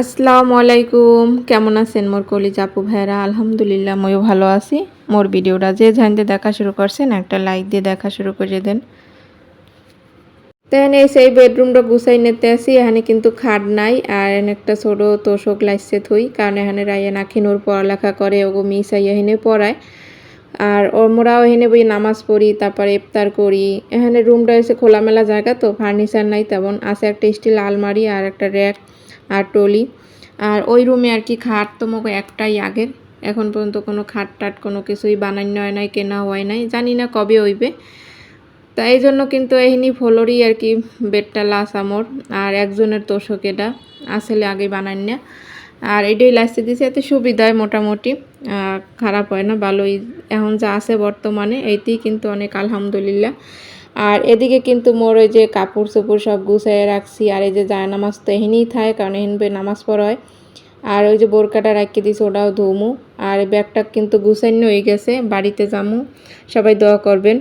আসসালামু আলাইকুম। কেমন আছেন মোর কলি জাপু ভাইরা আলহামদুলিল্লাহ, ময়ও ভালো আছি। মোর ভিডিওটা যে জানতে দেখা শুরু করছেন, একটা লাইক দিয়ে দেখা শুরু করে দেন। তেন এই সেই বেডরুমটা গুছাই নিতে আসি, এখানে কিন্তু খাট নাই, আর এখানে একটা ছোট তোষক লাইসে থই, কারণ এখানে রাইয়া নাখিনুর পড়ালেখা করে, ওগো মিস আইয়া এখানে পড়ায়। আর ওমরাও এখানে বই নামাজ পড়ি, তারপরে ইফতার করি। এখানে রুমটা এসে খোলামেলা জায়গা, তো ফার্নিচার নাই তেমন। আছে একটা স্টিল আলমারি আর একটা র্যাক আর টলি আর ওই রুমে আর কি খাট তো মোকে একটাই আগের এখন পর্যন্ত কোনো খাট টাট কোনো কিছুই বানানো হয় নাই, কেনা হয় নাই। জানি না কবে হইবে। তা এই জন্য কিন্তু এহিনি ফলোরই আর কি বেডটা লাস আমর। আর একজনের তোষক এটা, আসলে আগে বানান না। আর এটাই লাইসে দিছে, এতে সুবিধায় মোটামুটি। খারাপ হয় না, ভালোই। এখন যা আছে বর্তমানে, এইতেই কিন্তু অনেক আলহামদুলিল্লাহ। আর এদিকে কিন্তু মোর ওই যে কাপড় চোপড় সব গুছাইয়ে রাখছি, আর এই যে যায় নামাজ তো এহিনেই থাকে, কারণ এহিন বই নামাজ পড়া হয়। আর ওই যে বোরকাটা রাখিয়ে দিছি, ওটাও ধুমু। আর ব্যাগটা কিন্তু গুছাইন্য হয়ে গেছে, বাড়িতে যামু, সবাই দোয়া করবেন।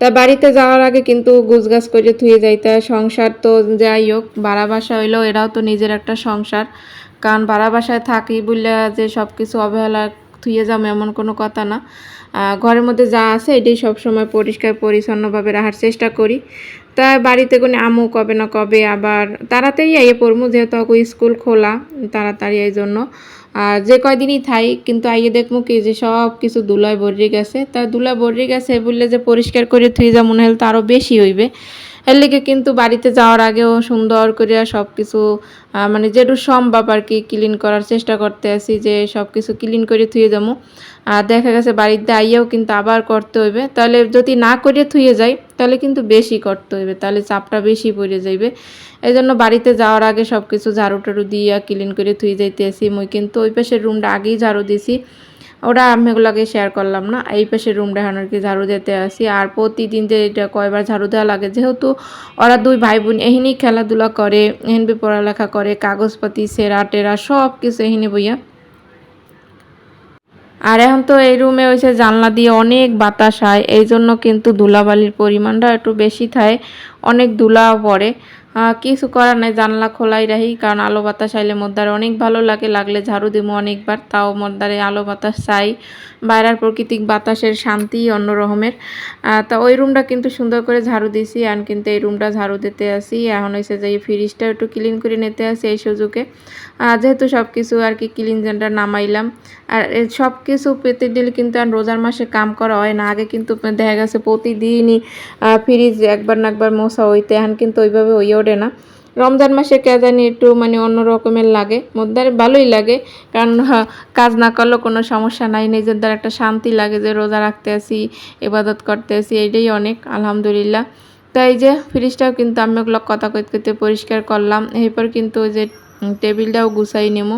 তা বাড়িতে যাওয়ার আগে কিন্তু গুছগাছ করে থুয়ে যাইতে। সংসার তো যাই হোক, ভাড়া বাসা হইলেও এরাও তো নিজের একটা সংসার। কারণ ভাড়া বাসায় থাকি বললে যে সব কিছু অবহেলা থুয়ে যাব এমন কোনো কথা না। ঘরের মধ্যে যা আছে এটাই সবসময় পরিষ্কার, পরিচ্ছন্নভাবে রাখার চেষ্টা করি। তা বাড়িতে কোনো আমু কবে না কবে আবার তাড়াতাড়ি আইয়ে পড়মু, যেহেতু স্কুল খোলা তাড়াতাড়ি এই জন্য। আর যে কয়দিনই থাই, কিন্তু আইয়ে দেখমু কি যে সব কিছু দুলায় ভরে গেছে। তা দুলা ভরে গেছে বললে যে পরিষ্কার করে থুই যা, মনে হলে তো আরও বেশি হইবে। এর লেগে কিন্তু বাড়িতে যাওয়ার আগেও সুন্দর করিয়া সব কিছু মানে যেটু সম্ভব আর কি ক্লিন করার চেষ্টা করতে আছি যে সব কিছু ক্লিন করে থুয়ে যাব আর দেখা গেছে বাড়িতে আইয়াও কিন্তু আবার করতে হইবে। তাহলে যদি না করে থুয়ে যাই, তাহলে কিন্তু বেশি করতে হইবে, তাহলে চাপটা বেশি পড়ে যাইবে। এই জন্য বাড়িতে যাওয়ার আগে সব কিছু ঝাড়ু টাড়ু দিয়ে ক্লিন করে থুয়ে যাইতে আসি মুই কিন্তু ওই পাশের রুমটা আগেই ঝাড়ু দিছি। ওটা আমি এগুলোকে শেয়ার করলাম না। এই পাশে রুমটা এখন আর কি ঝাড়ু দিতে আসি। আর প্রতিদিন যে এটা কয়বার ঝাড়ু দেওয়া লাগে, যেহেতু ওরা দুই ভাই বোন এহিনি খেলাধুলা করে, এহিনবি পড়ালেখা করে, কাগজপাতি, সেরা টেরা সব কিছু এহিনি বইয়া। আর এখন তো এই রুমে হয়েছে জানলা দিয়ে অনেক বাতাস হয় এই জন্য কিন্তু ধুলাবালির পরিমাণটা একটু বেশি থাকে অনেক ধুলাও পড়ে। কিছু করার নাই, জানলা খোলাই রাখি কারণ আলো বাতাস আইলে মদ্দারে অনেক ভালো লাগে, লাগলে ঝাড়ু দিব অনেকবার, তাও মোদ্দারে আলো বাতাস চাই। বাইরের প্রাকৃতিক বাতাসের শান্তি, অন্য রকমের তা ওই রুমটা কিন্তু সুন্দর করে ঝাড়ু দিছি আর কিন্তু এই রুমটা ঝাড়ু দিতে আসি। এখন হয়েছে যে এই ফ্রিজটা একটু ক্লিন করে নিতে আসি এই সুযোগে। যেহেতু সব কিছু আর কি ক্লিন জেনটা নামাইলাম। আর সব কিছু পেতে দিলে কিন্তু আর রোজার মাসে কাম করা হয় না। আগে কিন্তু দেখা গেছে প্রতিদিনই ফ্রিজ একবার না একবার মশা হইতে, এখন কিন্তু ওইভাবে হয়ে ওঠে না। রমজান মাসে কে জানি একটু মানে অন্য রকমের লাগে মধ্যে ভালোই লাগে, কারণ কাজ না করলেও কোনো সমস্যা নাই নিজের দ্বারা একটা শান্তি লাগে যে রোজা রাখতে আসি এবাদত করতে আসি এটাই অনেক, আলহামদুলিল্লাহ। তাই যে ফ্রিজটাও কিন্তু আমি ওগুলো কথা কইতে কইতে পরিষ্কার করলাম, এরপর কিন্তু ওই যে টেবিলটাও গুছাই নেব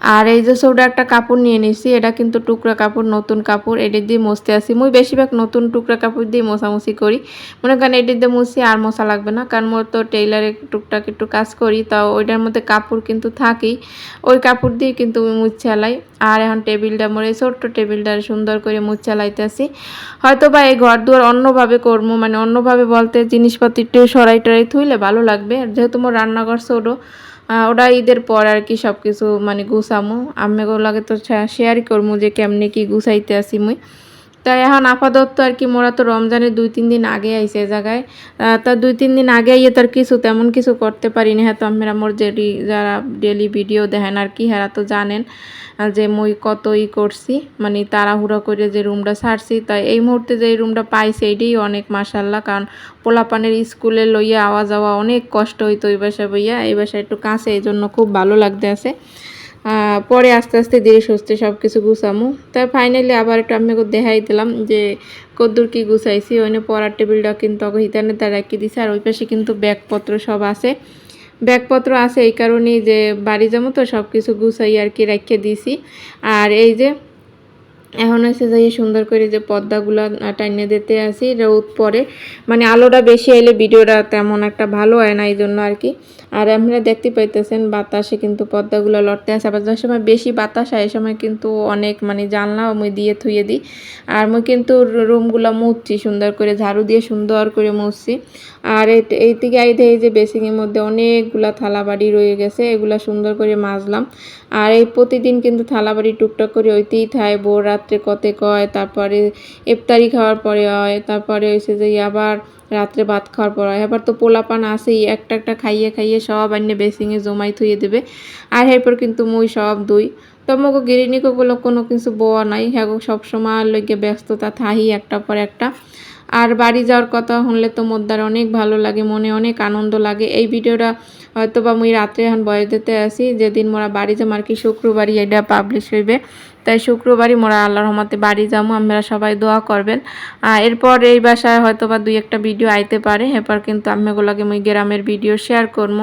আর এই যে সৌটা একটা কাপড় নিয়ে নিছি, এটা কিন্তু টুকরা কাপড়, নতুন কাপড় এটি দিয়ে মুছতে আসি। মুই বেশিরভাগ নতুন টুকরা কাপড় দিয়ে মোছামুছি করি। মনে করেন এটি দিয়ে মুছি আর মশা লাগবে না, কারণ মোর তো টেইলারে টুকটাক একটু কাজ করি তাও ওইটার মধ্যে কাপড় কিন্তু থাকেই। ওই কাপড় দিয়ে কিন্তু মুছে লাই আর এখন টেবিলটা মোর এই ছোট্ট টেবিলটা সুন্দর করে মুছে লাইতেছি হয়তো বা এই ঘর দুয়ার অন্যভাবে করব মানে অন্যভাবে বলতে জিনিসপত্র একটু সরাই টরাই থুইলে ভালো লাগবে। যেহেতু মোর রান্নাঘর ছোটো ওটা ঈদের পর আর কি সব কিছু মানে গুছামো। আমি লাগে তো শেয়ারই করব যে কেমনে কি গুছাইতে আসি মুই। তাই এখন আপাতত আর কি মোরা তো রমজানের দুই, তিন দিন আগে আইছে এ জায়গায়। তা দুই, তিন দিন আগে আইয়ে তার কিছু, তেমন কিছু করতে পারি না হ্যাঁ তো আমরা মোর যেটি যারা ডেলি ভিডিও দেখেন আর কি, হেরা তো জানেন যে মুই কত ই করছি। মানে তাড়াহুড়া করে যে রুমটা ছাড়ছি তাই এই মুহূর্তে যে রুমটা পাইছি এইটাই অনেক মাসাল্লাহ কারণ পোলাপানের স্কুলে লইয়া আওয়া যাওয়া অনেক কষ্ট হইতো এই বাসায় বইয়া। এই বাসায় একটু কাছে এই জন্য খুব ভালো লাগতে আছে পরে আস্তে আস্তে ধীরে সুস্থে সব কিছু গুছামো। তাই ফাইনালি আবার একটু আমি দেখাই দিলাম যে কদ্দুর কি গুছাইছি। ওইনে পড়ার টেবিলটা কিন্তু ওকে হিতানে তার রাখি দিছে আর ওই পাশে কিন্তু ব্যাগপত্র সব আছে। ব্যাগপত্র আছে এই কারণেই যে বাড়ি যাব তো সব কিছু গুছাই আর কি রাখিয়ে দিছি। আর এই যে এখন হচ্ছে যে সুন্দর করে যে পর্দাগুলো টাইনে দিতে আসি, রোদ পরে। মানে আলোটা বেশি এলে ভিডিওটা তেমন একটা ভালো হয় না এই জন্য আর কি। আর আপনারা দেখতে পাইতেছেন, বাতাসে কিন্তু পর্দাগুলো লড়তে আসে আবার যে সময় বেশি বাতাস হয় এই সময় কিন্তু অনেক মানে জানলা মুই দিয়ে থুয়ে দিই। আর মুই কিন্তু রুমগুলো মুছছি, সুন্দর করে ঝাড়ু দিয়ে সুন্দর করে মুছছি। আর এই- এই দিকে আই এই যে বেসিংয়ের মধ্যে অনেকগুলা থালা বাড়ি রয়ে গেছে, এগুলা সুন্দর করে মাজলাম। আর এই প্রতিদিন কিন্তু থালা বাড়ি টুকটাক করে ওইতেই থায় ভোর রাত্রে কতে কয়, তারপরে ইফতারি খাওয়ার পরে হয়, তারপরে হয়েছে যে আবার রাত্রে ভাত খাওয়ার পর হয়। আবার তো পোলাপান আসেই একটা একটা খাইয়ে খাইয়ে সব আইনে বেসিংয়ে জমাই থুয়ে দেবে। আর এরপর কিন্তু মুই সব দুই। তোমাকে গিরিনিকগুলো কোনো কিছু বোয়া নাই হ্যাঁ সবসময় লইগে ব্যস্ততা থাহি একটা পর একটা। আর বাড়ি যাওয়ার কথা শুনলে তো মোদ্দার অনেক ভালো লাগে, মনে অনেক আনন্দ লাগে। এই ভিডিওটা হয়তো বা মুই রাত্রে এখন বয়স দিতে আসি যেদিন মোরা বাড়ি যাম আর কি শুক্রবারই এটা পাবলিশ হইবে। তাই শুক্রবারই মোরা আল্লাহর রহমতে বাড়ি যাব আমরা সবাই দোয়া করবেন। আর এরপর এই বাসায় হয়তো বা দুই একটা ভিডিও আইতে পারে, এরপর কিন্তু আম্মেগুলোকে মুই গ্রামের ভিডিও শেয়ার করব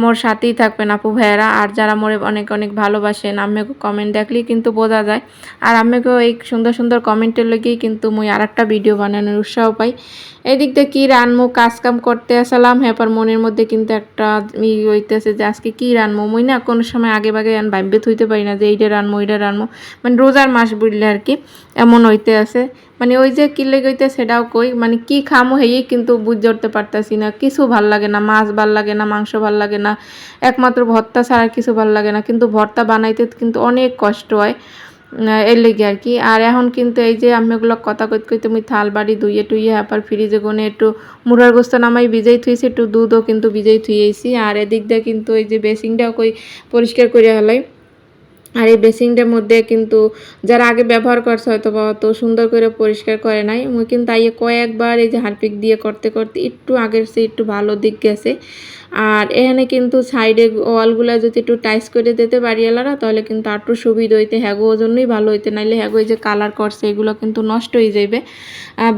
মোর সাথেই থাকবেন আপু ভাইয়েরা, আর যারা মোরে অনেক অনেক ভালোবাসেন আম্মেকে কমেন্ট দেখলেই কিন্তু বোঝা যায়। আর আম্মেকেও এই সুন্দর সুন্দর কমেন্টের লগেই কিন্তু মুই আর ভিডিও বানানোর উৎসাহ পাই। এদিক দিয়ে কী রানমু কাজ কাম করতে আসলাম। হ্যাপার মনের মধ্যে কিন্তু একটা ই হইতেছে যে আজকে কী রানমু? মই না কোনো সময় আগে বাগে আন ভাইবে থইতে পারি না যে এইটা রানমু এইটা রানমু। মানে রোজার মাস বুঝলে আর কি এমন হইতে আছে। মানে ওই যে কি লেগে হইতে সেটাও কই। মানে কি খামো হেই কিন্তু বুঝে উঠতে পারতাছি না। কিছু ভালো লাগে না, মাছ ভালো লাগে না, মাংস ভালো লাগে না। একমাত্র ভর্তা ছাড়া কিছু ভালো লাগে না। কিন্তু ভর্তা বানাইতে কিন্তু অনেক কষ্ট হয়। এর লেগে আর কি আর এখন কিন্তু এই যে আমি ওগুলো কথা কইতে কইতে তুমি থাল বাড়ি ধুইয়ে টুইয়ে আবার ফ্রিজে গুনে একটু মুরার গোস্ত নামাই ভিজাই থুইছি, একটু দুধও কিন্তু ভিজাই থুইয়েছি। আর এদিক দিয়ে কিন্তু এই যে বেসিংটাও কই পরিষ্কার করে হলাই আর এই বেসিংটার মধ্যে কিন্তু যারা আগে ব্যবহার করছে হয়তো বা অত সুন্দর করে পরিষ্কার করে নাই। মুই কিন্তু আইয়ে কয়েকবার এই যে হারপিক দিয়ে করতে করতে একটু আগের সে একটু ভালো দিক গেছে। আর এখানে কিন্তু সাইডে ওয়ালগুলো যদি একটু টাইস করে দিতে এলারা, তাহলে কিন্তু আরটু সুবিধা হইতে, হ্যাগো জন্যই ভালো হইতে। নাইলে হ্যাগো যে কালার করছে, এগুলো কিন্তু নষ্ট হয়ে যাবে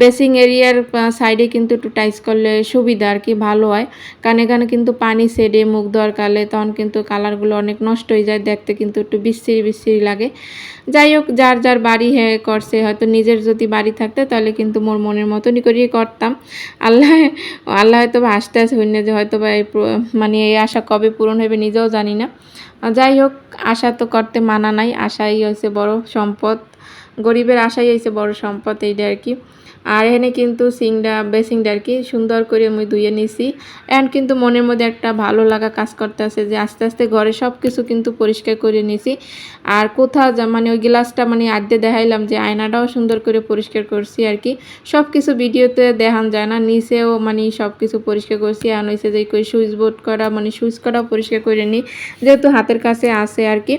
বেসিং এরিয়ার সাইডে কিন্তু একটু টাইস করলে সুবিধা আর কি, ভালো হয়। কানে কানে কিন্তু পানি সেডে মুখ দেওয়ার কালে তখন কিন্তু কালারগুলো অনেক নষ্ট হয়ে যায়, দেখতে কিন্তু একটু বিচ্ছিরি বিচ্ছিরি লাগে। যাই হোক, যার যার বাড়ি হ্যাঁ করছে, হয়তো নিজের যদি বাড়ি থাকতে, তাহলে কিন্তু মোর মনের মতনই করিয়ে করতাম। আল্লাহ আল্লাহ হয়তো বা হাসতে আছে হইনা যে হয়তো বা এই মানে এই আশা কবে পূরণ হবে নিজেও জানি না। যাই হোক, আশা তো করতে মানা নাই। আশাই হয়েছে বড় সম্পদ। গরিবের আশাই হয়েছে বড় সম্পদ, এইটা আর কি। আর এখানে কিন্তু সিংটা বেসিংটা আর কি, সুন্দর করে মুই ধুয়ে নিছি। এখন কিন্তু মনের মধ্যে একটা ভালো লাগা কাজ করতে আছে যে আস্তে আস্তে ঘরে সব কিছু কিন্তু পরিষ্কার করে নিছি। আর কোথাও মানে ওই গ্লাসটা মানে আদ্যে দেখাইলাম যে আয়নাটাও সুন্দর করে পরিষ্কার করছি আর কি। সব কিছু ভিডিওতে দেখান যায় না, নিচেও মানে সব কিছু পরিষ্কার করছি। এখন হয়েছে যে কই সুইচ বোর্ড করা মানে সুইচ করাও পরিষ্কার করে নিই, যেহেতু হাতের কাছে আছে আর কি।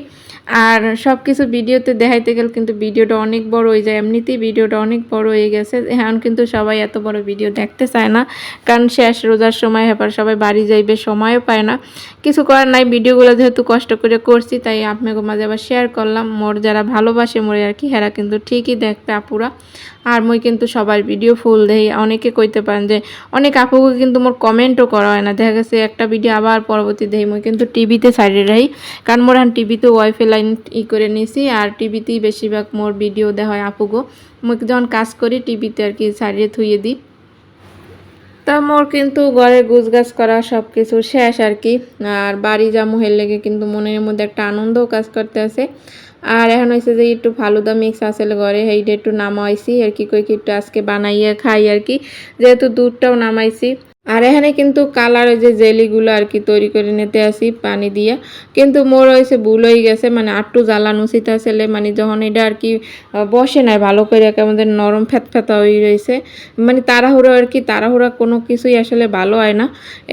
আর সব কিছু ভিডিওতে দেখাইতে গেলে কিন্তু ভিডিওটা অনেক বড় হয়ে যায়, এমনিতেই ভিডিওটা অনেক বড় হয়ে গেছে। এখন কিন্তু সবাই এত বড় ভিডিও দেখতে চায় না। কারণ শেষ রোজার সময় এবার সবাই বাড়ি যাইবে, সময়ও পায় না। কিছু করার নাই ভিডিওগুলো যেহেতু কষ্ট করে করছি, তাই আপনাকে মাঝে আবার শেয়ার করলাম। মোর যারা ভালোবাসে, মোরে আর কি, হেরা কিন্তু ঠিকই দেখবে আপুরা। আর মুই কিন্তু সবার ভিডিও ফুল দেই অনেকে কইতে পারেন যে, অনেক আপুকে কিন্তু মোর কমেন্টও করা হয় না। দেখা গেছে একটা ভিডিও আবার পরবর্তী দেই মই কিন্তু টিভিতে সাইডে রাখি। কারণ মোর এখন টিভিতে ওয়াইফাই লাইন ই করে নিছি, আর টিভিতেই বেশিরভাগ মোর ভিডিও দেওয়া হয় আপুগো। মুই যখন কাজ করি টিভিতে আর কি সাইডে থুয়ে দিই। তা মোর কিন্তু ঘরে গুছগাছ করা সব কিছু শেষ আর কি আর বাড়ি যা মোহের লেগে কিন্তু মনের মধ্যে একটা আনন্দও কাজ করতে আছে। আর এখন হয়েছে যে একটু ফালুদা মিক্স আসলে ঘরে হেইটা একটু নামাইছি আর কি কই কি একটু আজকে বানাইয়া খাই আর কি যেহেতু দুধটাও নামাইছি আর এখানে কিন্তু কালার ওই যে জেলিগুলো আর কি তৈরি করে নিতে আসি, পানি দিয়ে। কিন্তু মোর হয়েছে ভুল হয়ে গেছে মানে আটটু জ্বালান উচিত আসলে মানে যখন এটা আর কি বসে নাই ভালো করে আমাদের নরম ফ্যাত ফ্যাতা হয়ে রয়েছে মানে তাড়াহুড়ো আর কি, তাড়াহুড়া কোনো কিছুই আসলে ভালো হয় না।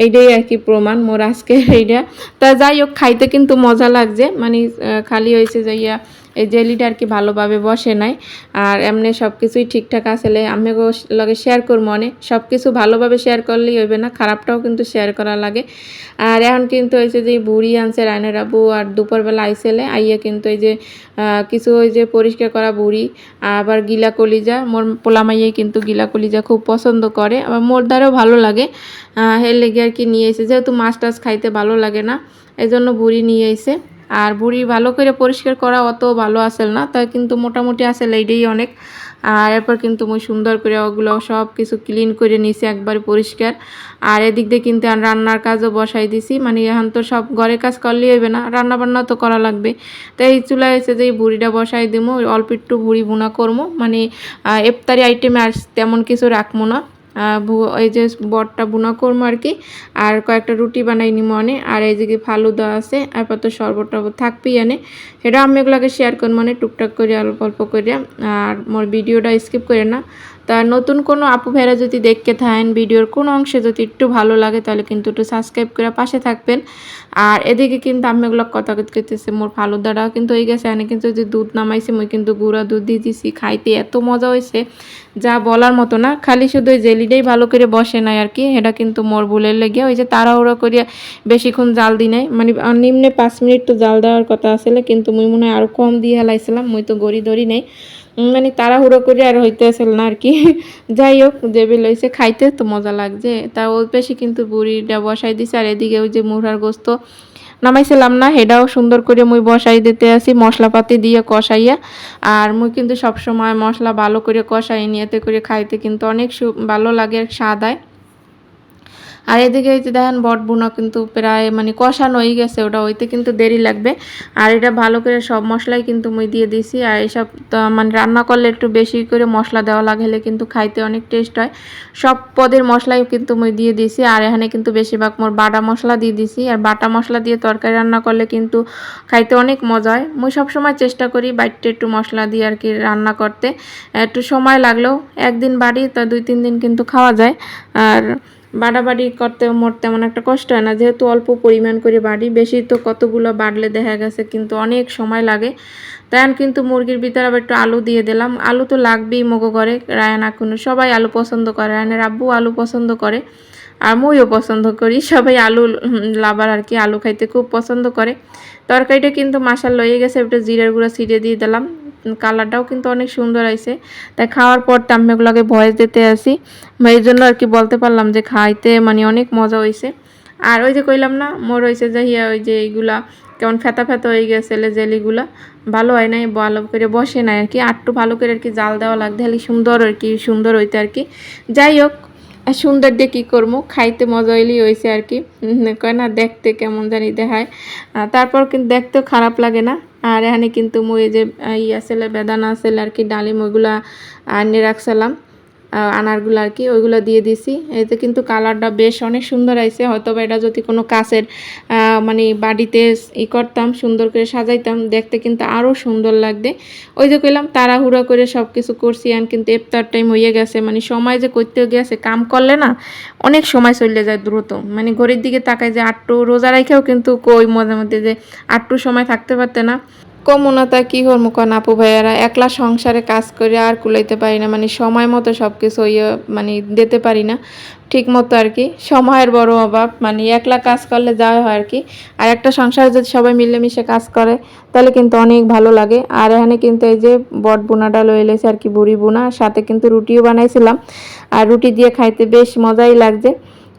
এইটাই আর কি প্রমাণ মোর আজকে এইটা। তা যাই হোক, খাইতে কিন্তু মজা লাগছে মানে খালি হয়েছে যে ইয়া এই জেলিটা আর কি ভালোভাবে বসে নাই। আর এমনি সব কিছুই ঠিকঠাক আসলে আমি লগে শেয়ার করব অনেক। সব কিছু ভালোভাবে শেয়ার করলেই হইবে না খারাপটাও কিন্তু শেয়ার করা লাগে। আর এখন কিন্তু হয়েছে যে বুড়ি আনছে রায়নের আবু আর দুপুরবেলা আইসেলে আইয়া কিন্তু এই যে কিছু ওই যে পরিষ্কার করা বুড়ি আবার গিলা কলিজা মোর পোলামাইয়াই কিন্তু গিলা কলিজা খুব পছন্দ করে আবার মোর দ্বারাও ভালো লাগে। আহ, এর লেগে আর কি নিয়ে এসে যেহেতু মাছ টাছ খাইতে ভালো লাগে না এই জন্য বুড়ি নিয়ে এসে আর বুড়ি ভালো করে পরিষ্কার করা অত ভালো আসেল না তাই কিন্তু মোটামুটি আসেল এইটাই অনেক। আর এরপর কিন্তু মুই সুন্দর করে ওগুলো সব কিছু ক্লিন করে নিছি একবার পরিষ্কার। আর এদিক দিয়ে কিন্তু রান্নার কাজও বসাই দিছি মানে এখন তো সব ঘরের কাজ করলেই হইবে না রান্না বান্না তো করা লাগবে। তো এই চুলায় এসে যে বুড়িটা বসাই দিমু অল্প একটু বুড়ি বোনা করব মানে আহ, ইফতারি আইটেমে আর তেমন কিছু রাখব না। এই যে বটটা বুনা করব আর কি, আর কয়েকটা রুটি বানাই নি মনে আর এই যে ফালুদা আছে, আপাতত শরবত টরবত থাকবেই আনে সেটা আমি এগুলোকে শেয়ার করি মানে টুকটাক করে, অল্প অল্প করে, আর মোর ভিডিওটা স্কিপ করে না। তা নতুন কোনো আপু ভাইরা যদি দেখতে থাকেন, ভিডিওর কোনো অংশে যদি একটু ভালো লাগে, তাহলে কিন্তু একটু সাবস্ক্রাইব করে পাশে থাকবেন। আর এদিকে কিন্তু আমি এগুলো কথা করতেছে মোর ফালুদাটা কিন্তু হয়ে গেছে, এনে কিন্তু যে দুধ নামাইছে, মুই কিন্তু গুঁড়া দুধ দিয়ে দিছি, খাইতে এত মজা হয়েছে যা বলার মতো না, খালি শুধু ওই জেলিটাই ভালো করে বসে নাই আর কি, এটা কিন্তু মোর ভুলের লেগে ওই যে তাড়াহুড়ো করিয়া বেশিক্ষণ জাল দিই নাই। মানে নিম্নে পাঁচ মিনিট তো জাল দেওয়ার কথা আসলে কিন্তু মুই মনে হয় আরও কম দিয়ে হেলাইছিলাম, মুই তো গড়ি ধরি নাই। মানে তাড়াহুড়ো করে আর হইতে আসল না আর কি। যাই হোক দেবে লইছে খাইতে তো মজা লাগছে। তা ও বেশি কিন্তু বুড়িটা বসাই দিছে আর এদিকে ওই যে মুড়ার গোস্ত নামাইছিলাম না হেডাও সুন্দর করে মুই বসাই দিতে আসি, মশলাপাতি দিয়ে কষাইয়া। আর মুই কিন্তু সবসময় মশলা ভালো করে কষাই নিয়েতে করে খাইতে কিন্তু অনেক ভালো লাগে স্বাদ হয়। আর এদিকে এই যে দেখেন বট বুনা কিন্তু প্রায় মানে কষানোই গেছে ওটা হইতে কিন্তু দেরি লাগবে। আর এটা ভালো করে সব মশলাই কিন্তু মুই দিয়ে দিছি আর এইসব মানে রান্না করলে একটু বেশি করে মশলা দেওয়া লাগলে কিন্তু খাইতে অনেক টেস্ট হয়। সব পদের মশলাই কিন্তু মুই দিয়ে দিছি আর এখানে কিন্তু বেশিরভাগ মোর বাটা মশলা দিয়ে দিছি আর বাটা মশলা দিয়ে তরকারি রান্না করলে কিন্তু খাইতে অনেক মজা হয়। মুই সবসময় চেষ্টা করি বাইটটা একটু মশলা দিয়ে আর কি রান্না করতে। একটু সময় লাগলেও একদিন বাড়ি তা দুই তিন দিন কিন্তু খাওয়া যায়। আর বাড়াবাড়ি করতে মোট তেমন একটা কষ্ট হয় না। যেহেতু অল্প পরিমাণ করে বাড়ি, বেশি তো কতগুলো বাড়লে দেখা গেছে কিন্তু অনেক সময় লাগে। আমি কিন্তু মুরগির ভিতরে আবার একটু আলু দিয়ে দিলাম। আলু তো লাগবেই মগো করে রায়ান এখন সবাই আলু পছন্দ করে। রায়ানের আব্বু আলু পছন্দ করে, আর মুইও পছন্দ করি। সবাই আলু লাবার আর কি, আলু খাইতে খুব পছন্দ করে। তরকারিটা কিন্তু মাসাল লয়ে গেছে, একটু জিরের গুঁড়া ছিটিয়ে দিয়ে দিলাম। কালারটাও কিন্তু অনেক সুন্দর আইছে। তাই খাওয়ার পর তো আমি এগুলোকে ভয়েস দিতে আসি এই জন্য আর কি বলতে পারলাম যে খাইতে মানে অনেক মজা হয়েছে আর ওই যে কইলাম না, মোর হয়েছে যে হিয়া ওই যে এইগুলা কেমন ফেতা ফেতা হয়ে গেছে জেলিগুলা, ভালো হয় নাই ভালো করে বসে নাই আর কি। আটটু ভালো করে আর কি জাল দেওয়া লাগবে হলে সুন্দর আর কি, সুন্দর হইতে আর কি। যাই হোক সুন্দর দিয়ে কী করব? খাইতে মজা হইলেই হয়েছে আর কি। কয় না, দেখতে কেমন জানি দেখায়। তারপর কিন্তু দেখতেও খারাপ লাগে না। আর এখানে কিন্তু মুই যে ইয়ে আসলে বেদানা আসলে আর কি, ডালিম, ওইগুলা আনিয়ে রাখছিলাম। আনারগুলো আর কি, ওইগুলো দিয়ে দিছি। এতে কিন্তু কালারটা বেশ অনেক সুন্দর আইছে। হয়তো বা এটা যদি কোনো কাছের মানে বাড়িতে ই করতাম, সুন্দর করে সাজাইতাম, দেখতে কিন্তু আরও সুন্দর লাগবে। ওই যে কইলাম, তাড়াহুড়ো করে সব কিছু করছি আর কিন্তু ইফতার টাইম হয়ে গেছে। মানে সময় যে করতে গেছে, কাম করলে না অনেক সময় চলে যায় দ্রুত। মানে ঘড়ির দিকে তাকায় যে আটটু রোজা রাখেও কিন্তু কই মধ্যে মধ্যে যে আটটু সময় থাকতে পারতে না। কমনতা কি করব কন আপু ভাইয়ারা? একলা সংসারে কাজ করে আর কুলাইতে পারি না মানে সময় মতো সব কিছু ইয়ে মানে দিতে পারি না, ঠিক মতো আর কি। সময়ের বড় অভাব মানে একলা কাজ করলে যাওয়া হয় আর কি। আর একটা সংসারে যদি সবাই মিলেমিশে কাজ করে, তাহলে কিন্তু অনেক ভালো লাগে। আর এখানে কিন্তু এই যে বট বোনাটা লয়ে এলেছে আর কি, বুড়ি বোনা, সাথে কিন্তু রুটিও বানাইছিলাম। আর রুটি দিয়ে খাইতে বেশ মজাই লাগছে।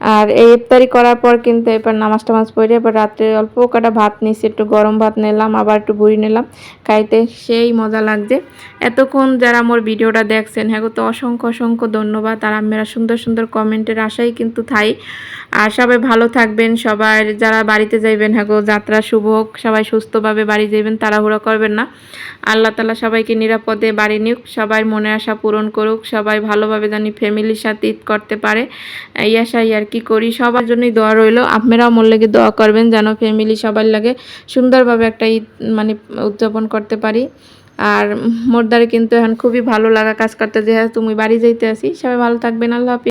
আর এই ইফতারি করার পর কিন্তু এবার নামাজ টামাজ পড়ে এবার রাত্রে অল্প কটা ভাত নিয়েছি একটু গরম ভাত নিলাম, আবার একটু বুড়ি নিলাম, খাইতে সেই মজা লাগছে। এতক্ষণ যারা আমার ভিডিওটা দেখছেন হ্যাঁ তো অসংখ্য অসংখ্য ধন্যবাদ। আর আপনারা সুন্দর সুন্দর কমেন্টের আশাই কিন্তু থাই। আর সবাই ভালো থাকবেন, সবাই যারা বাড়িতে যাইবেন হ্যাঁ যাত্রা শুভ হোক, সবাই সুস্থভাবে বাড়ি যাইবেন, তাড়াহুড়া করবেন না। আল্লাহ তালা সবাইকে নিরাপদে বাড়ি নিউক সবাই মনের আশা পূরণ করুক, সবাই ভালোভাবে জানি ফ্যামিলির সাথে ঈদ করতে পারে। এই আশাই আর কি করি? সবার জন্যই দোয়া রইল। আপনারাও মোর লাগে দোয়া করবেন যেন ফ্যামিলি সবার লাগে সুন্দরভাবে একটা ঈদ মানে উদযাপন করতে পারি। আর মোর কিন্তু এখন খুবই ভালো লাগা কাজ করতে যেহেতু তুমি বাড়ি যাইতে আসি, সবাই ভালো থাকবেন। আল্লাহ হাফিজ।